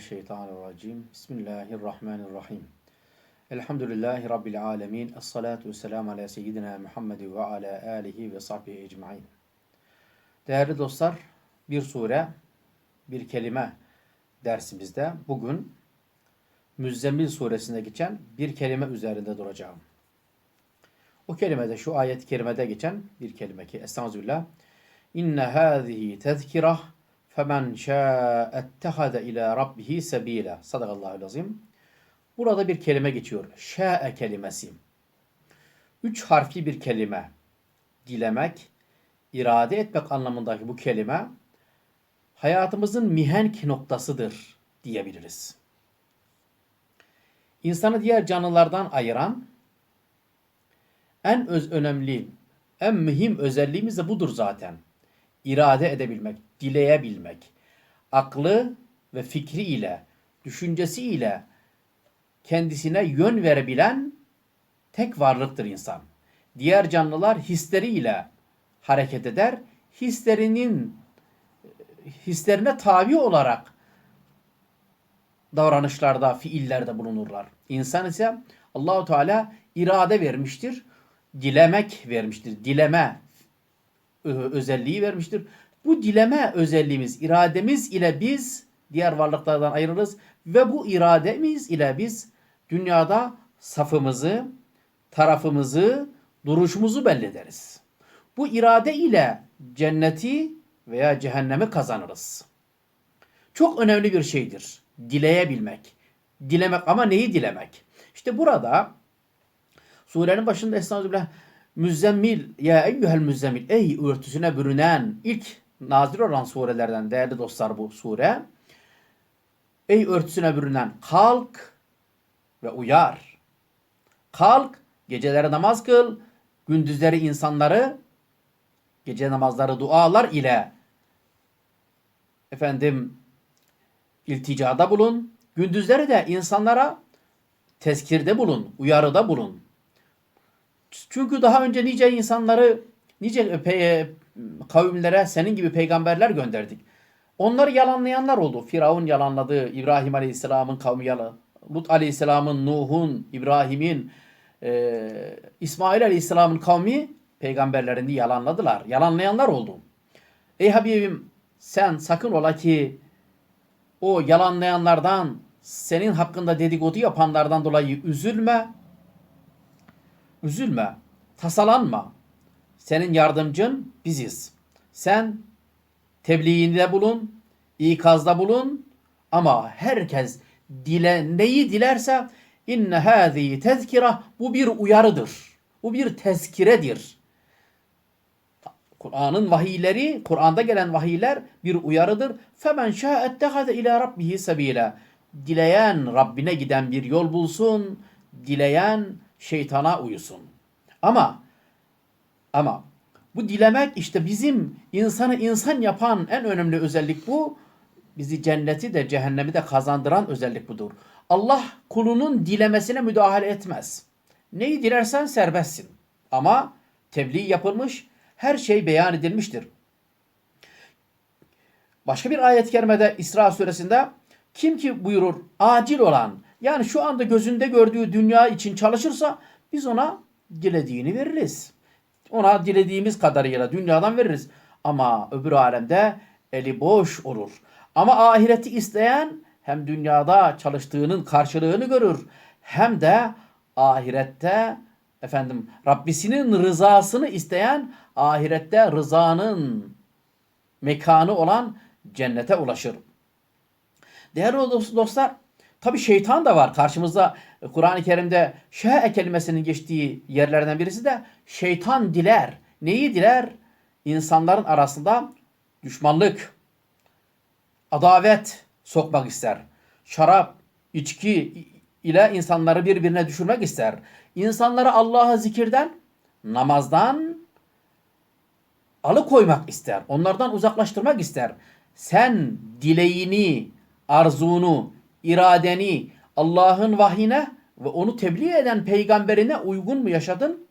Mineşşeytanirracim. Bismillahirrahmanirrahim. Elhamdülillahi Rabbil alemin. Esselatu vesselamu ala seyyidina Muhammed ve ala alihi ve sahbihi ecmain. Değerli dostlar, bir sure, bir kelime dersimizde bugün Müzzemmil suresinde geçen bir kelime üzerinde duracağım. O kelimede şu ayet-i kerimede geçen bir kelime ki Estağfirullah. İnne hâzihi tezkirah femen şâ'ettehade ila rabbihi sebîle. Sadakallahu azim. Burada bir kelime geçiyor. Şa'e kelimesi. Üç harfli bir kelime. Dilemek, irade etmek anlamındaki bu kelime hayatımızın mihenk noktasıdır diyebiliriz. İnsanı diğer canlılardan ayıran en öz önemli, en mühim özelliğimiz de budur zaten. İrade edebilmek, dileyebilmek. Aklı ve fikri ile, düşüncesi ile kendisine yön verebilen tek varlıktır insan. Diğer canlılar hisleriyle hareket eder. Hislerinin hislerine tabi olarak davranışlarda, fiillerde bulunurlar. İnsan ise Allahu Teala irade vermiştir. Dilemek vermiştir. Dileme özelliği vermiştir. Bu dileme özelliğimiz, irademiz ile biz diğer varlıklardan ayrılırız ve bu irademiz ile biz dünyada safımızı, tarafımızı, duruşumuzu belli ederiz. Bu irade ile cenneti veya cehennemi kazanırız. Çok önemli bir şeydir. Dileyebilmek. Dilemek ama neyi dilemek? İşte burada surenin başında Estağfirullah Müzzemmil ya eyyuhel müzzemmil ey örtüsüne bürünen ilk nazil olan surelerden değerli dostlar bu sure. Ey örtüsüne bürünen kalk ve uyar. Kalk, geceleri namaz kıl, gündüzleri insanları gece namazları dualar ile efendim ilticada bulun. Gündüzleri de insanlara tezkirde bulun, uyarıda bulun. Çünkü daha önce nice insanları, nice kavimlere senin gibi peygamberler gönderdik. Onları yalanlayanlar oldu. Firavun yalanladı, İbrahim Aleyhisselam'ın kavmi yalan, Lut Aleyhisselam'ın, Nuh'un, İbrahim'in, e, İsmail Aleyhisselam'ın kavmi peygamberlerini yalanladılar. Yalanlayanlar oldu. Ey Habibim sen sakın ola ki o yalanlayanlardan, senin hakkında dedikodu yapanlardan dolayı üzülme. Üzülme, tasalanma. Senin yardımcın biziz. Sen tebliğinde bulun, ikazda bulun ama herkes dile neyi dilerse inne hâzî tezkira bu bir uyarıdır. Bu bir tezkiredir. Kur'an'ın vahiyleri, Kur'an'da gelen vahiyler bir uyarıdır. Femen şâ'ettehade ila rabbihi sebîle. Dileyen Rabbine giden bir yol bulsun, dileyen şeytana uyusun. Ama ama bu dilemek işte bizim insanı insan yapan en önemli özellik bu. Bizi cenneti de cehennemi de kazandıran özellik budur. Allah kulunun dilemesine müdahale etmez. Neyi dilersen serbestsin. Ama tebliğ yapılmış, her şey beyan edilmiştir. Başka bir ayet-i kerimede İsra suresinde kim ki buyurur acil olan yani şu anda gözünde gördüğü dünya için çalışırsa biz ona dilediğini veririz. Ona dilediğimiz kadarıyla dünyadan veririz. Ama öbür alemde eli boş olur. Ama ahireti isteyen hem dünyada çalıştığının karşılığını görür hem de ahirette efendim Rabbisinin rızasını isteyen ahirette rızanın mekanı olan cennete ulaşır. Değerli dostlar, tabi şeytan da var karşımızda. Kur'an-ı Kerim'de şe kelimesinin geçtiği yerlerden birisi de şeytan diler. Neyi diler? İnsanların arasında düşmanlık, adavet sokmak ister. Şarap, içki ile insanları birbirine düşürmek ister. İnsanları Allah'a zikirden, namazdan alıkoymak ister. Onlardan uzaklaştırmak ister. Sen dileğini, arzunu, iradeni Allah'ın vahyine ve onu tebliğ eden peygamberine uygun mu yaşadın?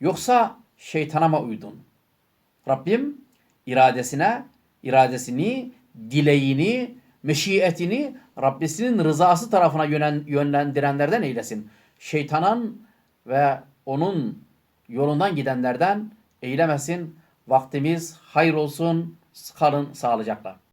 Yoksa şeytana mı uydun? Rabbim iradesine, iradesini, dileğini, meşiyetini Rabbisinin rızası tarafına yönlendirenlerden eylesin. Şeytanın ve onun yolundan gidenlerden eylemesin. Vaktimiz hayır olsun. Kalın sağlıcakla.